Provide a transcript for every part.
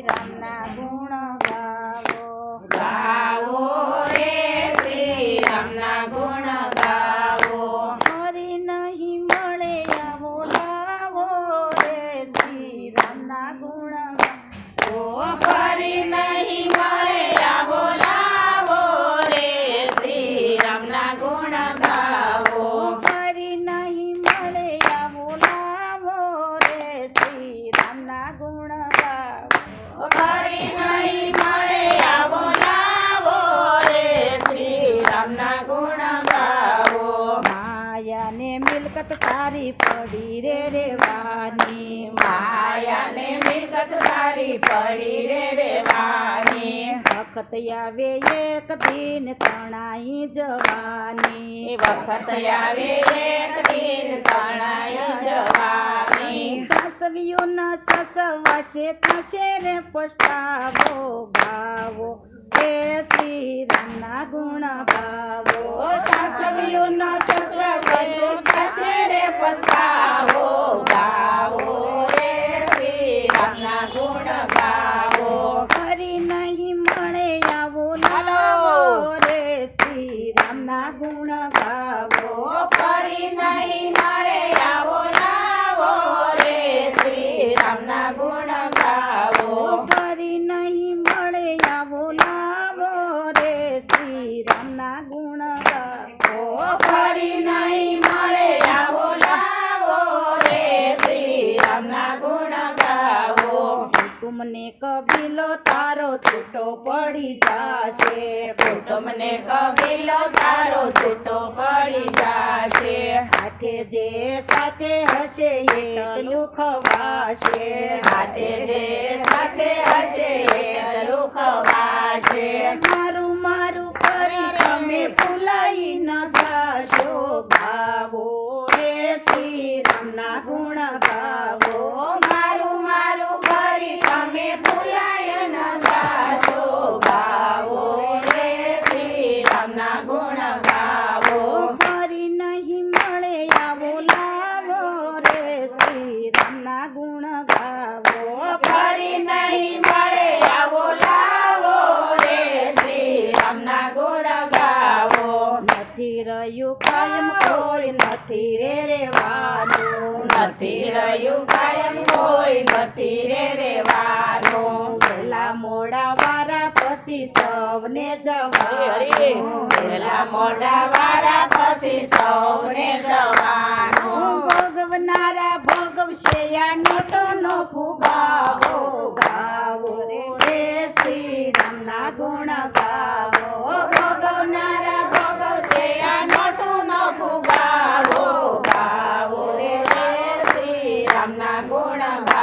શ્રી રામના ગુણ ગાવો। ગાવો રે શ્રી રામના ગુણ ગાવો। હરી નહીં મળે આવો લાવો રે શ્રી રામના ગુણ ગાવો। ઓ રેવાની માયાને મિલકત તારી પડી રે રેવાની વખત આવે એક દિન તણાઈ જવાની વખત આવે એક દિન તણાઈ જવાની સાસવીઓના સસવાશે થશે રે પસ્તાવો ગાવો હે શ્રી રામના ગુણ ગાવો ઓ સાસવીઓનો સસરા ઓ ફરી નહીં મળે. કુટુંબને કબીલો તારો છૂટો પડી જાશે. મને કબીલો તારો છૂટો પડી જાશે. હાથે જે સાથે હશે એટલું ખવાશે. હાથે જે સાથે હશે એટલું ખવાશે. મારું મારું કરી તમે ભૂલાઈ ન કોઈ નથી રે રેવાનું નથી રહ્યું કાયમ કોઈ નથી રે રેવાનું પેલા મોડા વારા પછી સૌને જવાનું. પેલા મોઢા વાળા પછી સૌને જવાનું. ભોગવનારા ભોગવશે આ નોટો નો ફુગાવો રામના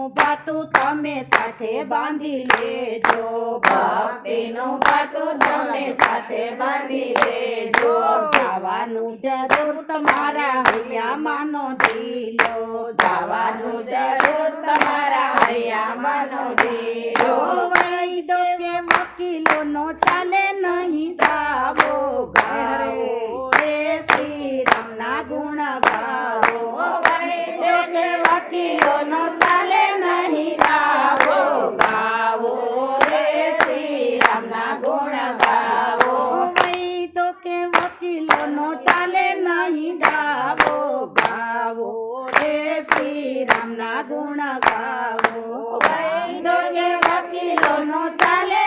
ભક્તિનું બાતું તમે સાથે બાંધી લેજો. ભક્તિનું પાતું તમે સાથે બાંધી લેજો. જવાનું જરૂર તમારા હૈયા માનો દિલો. જવાનું જરૂર તમારા હૈયા માનો વાયદો નો ચાલે નહીં ગાવો ગાવો રે શ્રી રામના ગુણ ગાવો. વકીલો નો ચાલે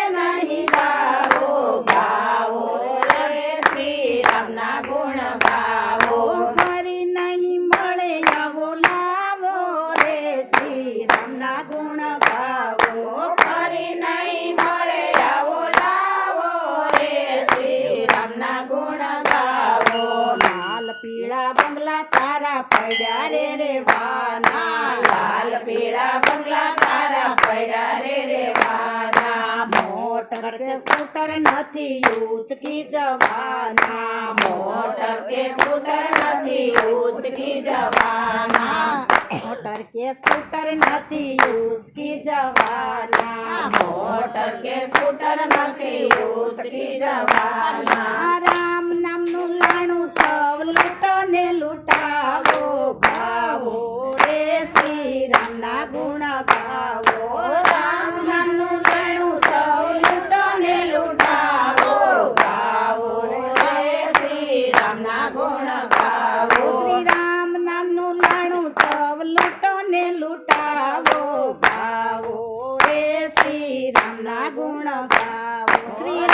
પીળા બંગલા તારા પડ્યા રે રે વાના. લાલ પીળા બંગલા તારા પડ્યા રે રે વાના. મોટર કે સ્કૂટર નથી ઉચકી જવાના. મોટર કે સ્કૂટર નથી ઉચકી જવાના. મોટર કે સ્કૂટર નથી યુઝ કી જવાના. મોટર કે સ્કૂટર નથી યુઝ કી જવાના. રામ ശ്രീ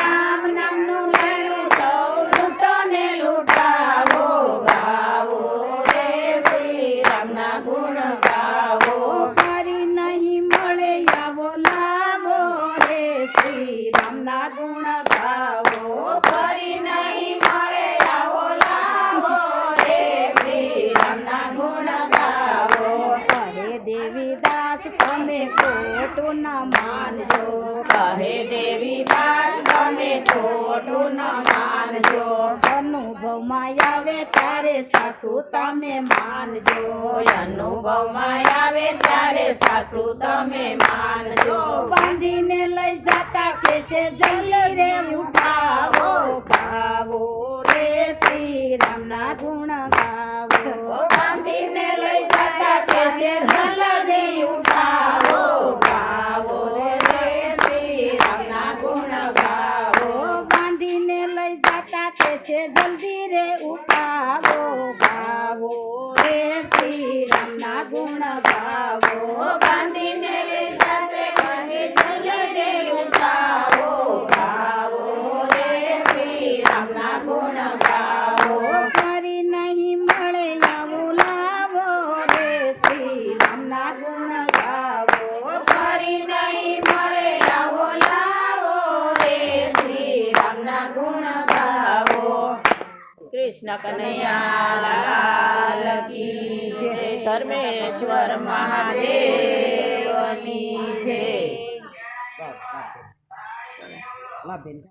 દાસ તમે ખોટું ના માનજો. કહે દેવી દાસ તમે ખોટું ના માનજો. અનુભવમાં આવે ત્યારે સાસુ તમે માનજો. અનુભવમાં આવે ત્યારે સાસુ તમે માનજો. બાંધીને લઈ જતા કેસે જલ્દી રે ઉઠાવો. ગાવો રે શ્રી રામના ગુણ ગાવો. ಗುಣಗ કૃષ્ણ કનૈયાલાલ કી જય. ધર્મેશ્વર મહાદેવની જય.